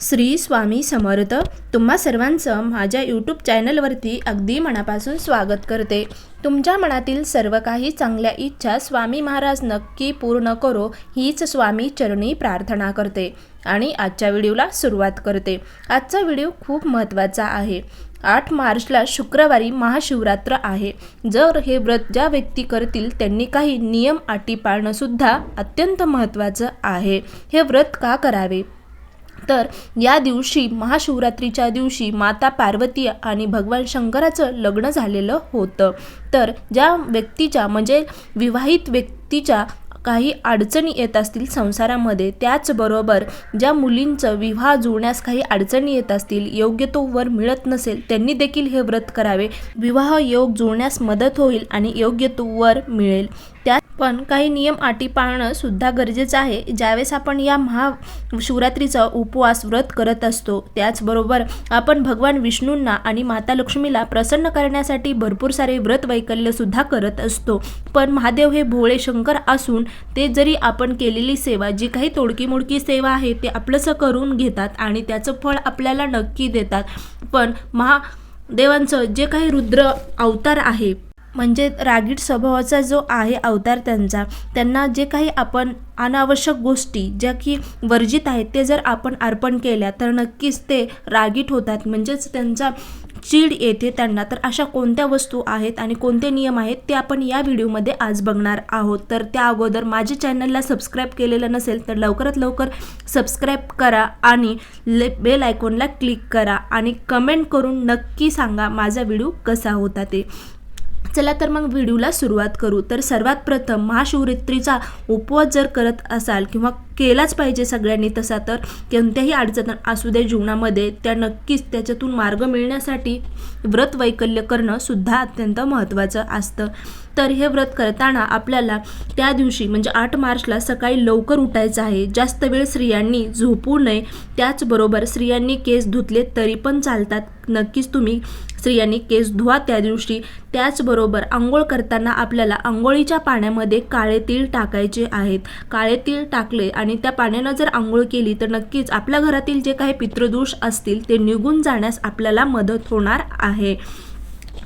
श्री स्वामी समर्थ. तुम्हा सर्वांचं माझ्या यूट्यूब चॅनलवरती अगदी मनापासून स्वागत करते. तुमच्या मनातील सर्व काही चांगल्या इच्छा स्वामी महाराज नक्की पूर्ण करो हीच स्वामी चरणी प्रार्थना करते. आणि आजच्या व्हिडिओला सुरुवात करते. आजचा व्हिडिओ खूप महत्त्वाचा आहे. आठ मार्चला शुक्रवारी महाशिवरात्र आहे. जर हे व्रत ज्या व्यक्ती करतील त्यांनी काही नियम अटी पाळणंसुद्धा अत्यंत महत्त्वाचं आहे. हे व्रत का करावे? तर या दिवशी महाशिवरात्रीच्या दिवशी माता पार्वती आणि भगवान शंकराचं लग्न झालेलं होतं. तर ज्या व्यक्तीच्या म्हणजे विवाहित व्यक्तीच्या काही अडचणी येत असतील संसारामध्ये त्याचबरोबर ज्या मुलींचं विवाह जुळण्यास काही अडचणी येत असतील योग्य तो वर मिळत नसेल त्यांनी देखील हे व्रत करावे. विवाह योग जुळण्यास मदत होईल आणि योग्य तो वर मिळेल. त्या पण काही नियम अटी पाळणं सुद्धा गरजेचं आहे. ज्यावेळेस आपण या महाशिवरात्रीचा उपवास व्रत करत असतो त्याचबरोबर आपण भगवान विष्णूंना आणि माता लक्ष्मीला प्रसन्न करण्यासाठी भरपूर सारे व्रत वैकल्य सुद्धा करत असतो. पण महादेव हे भोळे शंकर असून ते जरी आपण केलेली सेवा जी काही तोडकी मोडकी सेवा आहे ते आपलंसं करून घेतात आणि त्याचं फळ आपल्याला नक्की देतात. पण महादेवांचं जे काही रुद्र अवतार आहे म्हणजे रागीट स्वभावाचा जो आहे अवतार त्यांचा त्यांना जे काही आपण अनावश्यक गोष्टी ज्या की वर्जित आहेत ते जर आपण अर्पण केल्या तर नक्कीच ते रागीट होतात. म्हणजेच त्यांचा चीड येते त्यांना तर अशा कोणत्या वस्तू आहेत आणि कोणते नियम आहेत ते आपण या व्हिडिओमध्ये आज बघणार आहोत. तर त्या अगोदर माझ्या चॅनलला सबस्क्राईब केलेलं नसेल तर लवकरात लवकर सबस्क्राईब करा आणि ले बेल आयकॉनला क्लिक करा आणि कमेंट करून नक्की सांगा माझा व्हिडिओ कसा होता ते. चला तर मग व्हिडिओला सुरुवात करू. तर सर्वात प्रथम महाशिवरात्रीचा उपवास जर करत असाल किंवा केलाच पाहिजे सगळ्यांनी तसा तर. कोणत्याही अडचण असू दे जीवनामध्ये त्या नक्कीच त्याच्यातून मार्ग मिळण्यासाठी व्रत वैकल्य करणं सुद्धा अत्यंत महत्त्वाचं असतं. तर हे व्रत करताना आपल्याला त्या दिवशी म्हणजे आठ मार्चला सकाळी लवकर उठायचं आहे. जास्त वेळ स्त्रियांनी झोपू नये. त्याचबरोबर स्त्रियांनी केस धुतले तरी पण चालतात. नक्कीच तुम्ही स्त्रियांनी केस धुवा त्या दिवशी. त्याचबरोबर आंघोळ करताना आपल्याला आंघोळीच्या पाण्यामध्ये काळे तीळ टाकायचे आहेत. काळे तीळ टाकले आणि आणि त्या पाण्यानं जर आंघोळ केली तर नक्कीच आपल्या घरातील जे काही पितृदोष असतील ते निघून जाण्यास आपल्याला मदत होणार आहे.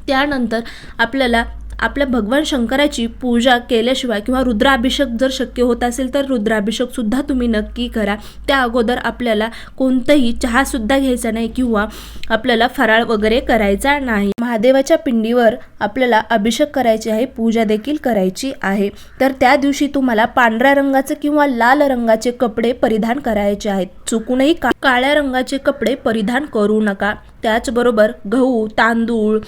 त्यानंतर आपल्याला आपल्या भगवान शंकराची पूजा केल्याशिवाय किंवा रुद्राभिषेक जर शक्य होत असेल तर रुद्राभिषेकसुद्धा तुम्ही नक्की करा. त्या अगोदर आपल्याला कोणतंही चहासुद्धा घ्यायचा नाही किंवा आपल्याला फराळ वगैरे करायचा नाही. महादेवाच्या पिंडीवर आपल्याला अभिषेक करायचे आहे पूजा देखील करायची आहे. तर त्या दिवशी तुम्हाला पांढऱ्या रंगाचे किंवा लाल रंगाचे कपडे परिधान करायचे आहेत. चुकूनही का काळ्या रंगाचे कपडे परिधान करू नका. त्याचबरोबर गहू तांदूळ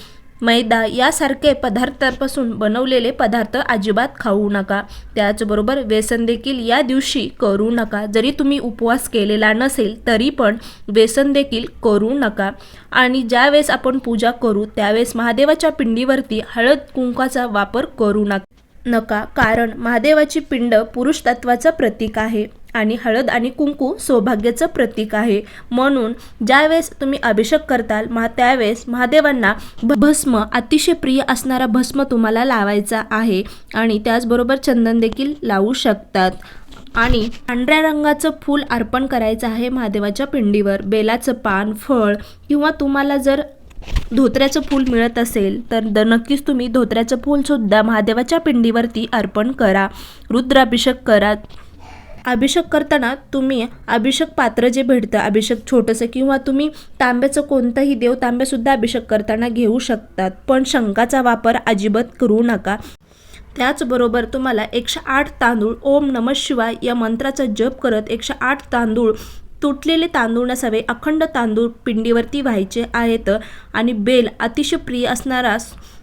मैदा यासारखे पदार्थांपासून बनवलेले पदार्थ अजिबात खाऊ नका. त्याचबरोबर व्यसन देखील या दिवशी करू नका. जरी तुम्ही उपवास केलेला नसेल तरी पण व्यसन देखील करू नका. आणि ज्यावेळेस आपण पूजा करू त्यावेळेस महादेवाच्या पिंडीवरती हळद कुंकाचा वापर करू नका. नका. कारण महादेवाची पिंड पुरुष तत्वाचं प्रतीक आहे. आणि हळद आणि कुंकू सौभाग्याचं प्रतीक आहे. म्हणून ज्यावेळेस तुम्ही अभिषेक करताल महा त्यावेळेस महादेवांना भस्म अतिशय प्रिय असणारा भस्म तुम्हाला लावायचा आहे आणि त्याचबरोबर चंदन देखील लावू शकतात. आणि पांढऱ्या रंगाचं फूल अर्पण करायचं आहे महादेवाच्या पिंडीवर. बेलाचं पान फळ किंवा तुम्हाला जर धोत्र्याचं फूल मिळत असेल तर द नक्कीच तुम्ही धोत्र्याचं फूलसुद्धा महादेवाच्या पिंडीवरती अर्पण करा. रुद्राभिषेक करा. अभिषेक करताना तुम्ही अभिषेक पात्र जे भेटतं अभिषेक छोटंसं किंवा तुम्ही तांब्याचं कोणतंही देव तांब्यासुद्धा अभिषेक करताना घेऊ शकतात. पण शंकाचा वापर अजिबात करू नका. त्याचबरोबर तुम्हाला एकशे आठ तांदूळ ओम नम शिवाय या मंत्राचा जप करत एकशे आठ तांदूळ तुटलेले तांदूळ नसावे अखंड तांदूळ पिंडीवरती व्हायचे आहेत आणि बेल अतिशय प्रिय असणारा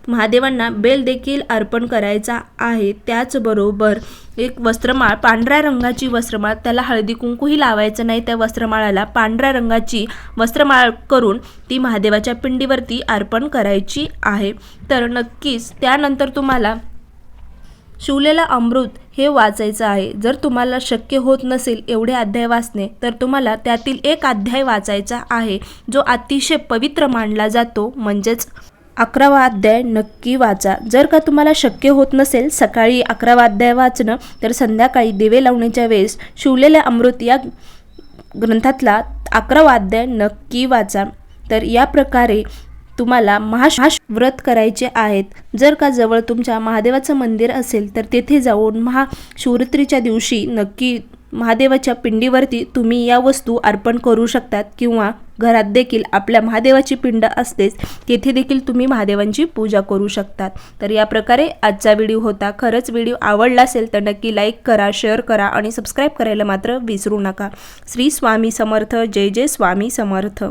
महादेवांना बेल देखील अर्पण करायचा आहे. त्याचबरोबर एक वस्त्रमाळ पांढऱ्या रंगाची वस्त्रमाळ त्याला हळदी कुंकूही लावायचं नाही. त्या वस्त्रमाळाला पांढऱ्या रंगाची वस्त्रमाळ करून ती महादेवाच्या पिंडीवरती अर्पण करायची आहे. तर नक्कीच त्यानंतर तुम्हाला शिवलेला अमृत हे वाचायचं आहे. जर तुम्हाला शक्य होत नसेल एवढे अध्याय वाचणे तर तुम्हाला त्यातील एक अध्याय वाचायचा आहे जो अतिशय पवित्र मानला जातो. म्हणजेच अकरावा अध्याय नक्की वाचा. जर का तुम्हाला शक्य होत नसेल सकाळी अकरावा अध्याय वाचणं तर संध्याकाळी दिवे लावण्याच्या वेळेस शिवलेले अमृत या ग्रंथातला अकरा अध्याय नक्की वाचा. तर या प्रकारे तुम्हाला महाश व्रत करायचे आहेत. जर का जवळ तुमच्या महादेवाचं मंदिर असेल तर तेथे जाऊन महाशिवरात्रीच्या दिवशी नक्की महादेवाच्या पिंडीवरती तुम्ही या वस्तू अर्पण करू शकतात किंवा घरात देखील आपल्या महादेवाची पिंड असतेच तेथे देखील तुम्ही महादेवांची पूजा करू शकतात तर या प्रकारे आजचा व्हिडिओ होता. खरंच व्हिडिओ आवडला असेल तर नक्की लाईक करा शेअर करा आणि सबस्क्राईब करायला मात्र विसरू नका. श्री स्वामी समर्थ. जय जय स्वामी समर्थ.